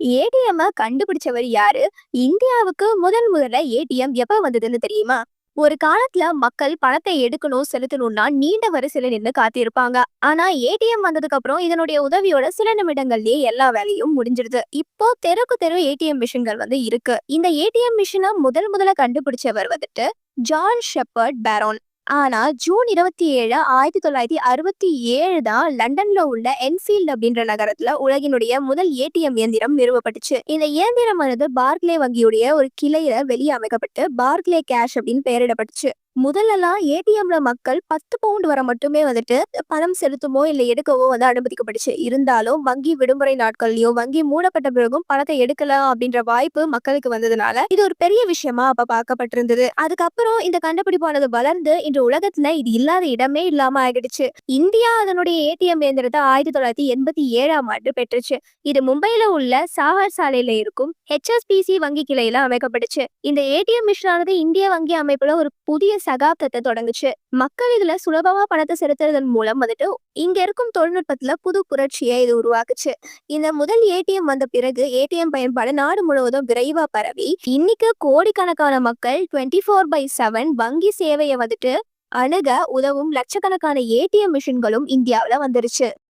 ATM கண்டுபிடிச்சவர் யாரு? இந்தியாவுக்கு முதன் முதல்ல ஏடிஎம் எப்ப வந்ததுன்னு தெரியுமா? ஒரு காலத்துல மக்கள் பணத்தை எடுக்கணும் செலுத்தணும்னா நீண்ட வரிசையில நின்று காத்திருப்பாங்க. ஆனா ஏடிஎம் வந்ததுக்கு அப்புறம் இதனுடைய உதவியோட சில நிமிடங்கள்லயே எல்லா வேலையும் முடிஞ்சிருது இப்போ தெருக்கு தெரு ஏடிஎம் மிஷின்கள் வந்து இருக்கு. இந்த ஏடிஎம் மிஷினை முதல் முதல்ல கண்டுபிடிச்சவர் வந்துட்டு ஜான் ஷெப்பர்ட் பேரோன். ஆனா ஜூன் இருபத்தி ஏழு ஆயிரத்தி தொள்ளாயிரத்தி அறுபத்தி ஏழு தான் லண்டன்ல உள்ள என்ஃபீல்ட் அப்படின்ற நகரத்துல உலகினுடைய முதல் ஏடிஎம் இயந்திரம் நிறுவப்பட்டுச்சு. இந்த இயந்திரமானது பார்க்லே வங்கியுடைய ஒரு கிளையில வெளியே அமைக்கப்பட்டு பார்க்லே கேஷ் அப்படின்னு பெயரிடப்பட்டுச்சு. முதல்லலாம் ஏடிஎம்ல மக்கள் பத்து பவுண்ட் வர மட்டுமே வந்துட்டு பணம் செலுத்துமோ இல்லை எடுக்கவோ வந்து அனுமதிக்கப்பட்டுச்சு. இருந்தாலும் வங்கி விடுமுறை நாட்கள்லயும் வங்கி மூடப்பட்ட பிறகும் பணத்தை எடுக்கலாம் அப்படின்ற வாய்ப்பு மக்களுக்கு வந்ததுனால இது ஒரு பெரிய விஷயமா அப்ப பார்க்கப்பட்டிருந்தது. அதுக்கப்புறம் இந்த கண்டுபிடிப்பானது வளர்ந்து இன்று உலகத்துல இது இல்லாத இடமே இல்லாம ஆகிடுச்சு. இந்தியா அதனுடைய ஏடிஎம் இயந்திரத்தை ஆயிரத்தி தொள்ளாயிரத்தி எண்பத்தி ஏழாம் ஆண்டு பெற்றுச்சு. இது மும்பையில உள்ள சாகர் சாலையில இருக்கும் ஹெச்எஸ்பிசி வங்கி கிளையில அமைக்கப்பட்டுச்சு. இந்த ஏடிஎம் மிஷினானது இந்திய வங்கி அமைப்புல ஒரு புதிய சகாப்தத்தை தொடங்குச்சு. மக்கள் இதுல சுலபமா பணத்தை செலுத்துறதன் மூலம் வந்துட்டு இங்க இருக்கும் தொழில்நுட்பத்துல புது புரட்சியை இது உருவாக்குச்சு. இந்த முதல் ஏடிஎம் வந்த பிறகு ஏடிஎம் பயன்பாடு நாடு முழுவதும் விரைவா பரவி. இன்னைக்கு கோடிக்கணக்கான மக்கள் டுவெண்ட்டி ஃபோர் பை செவன் வங்கி சேவையை வந்துட்டு அணுக உதவும் லட்சக்கணக்கான ஏடிஎம் மிஷின்களும் இந்தியாவில் வந்துருச்சு.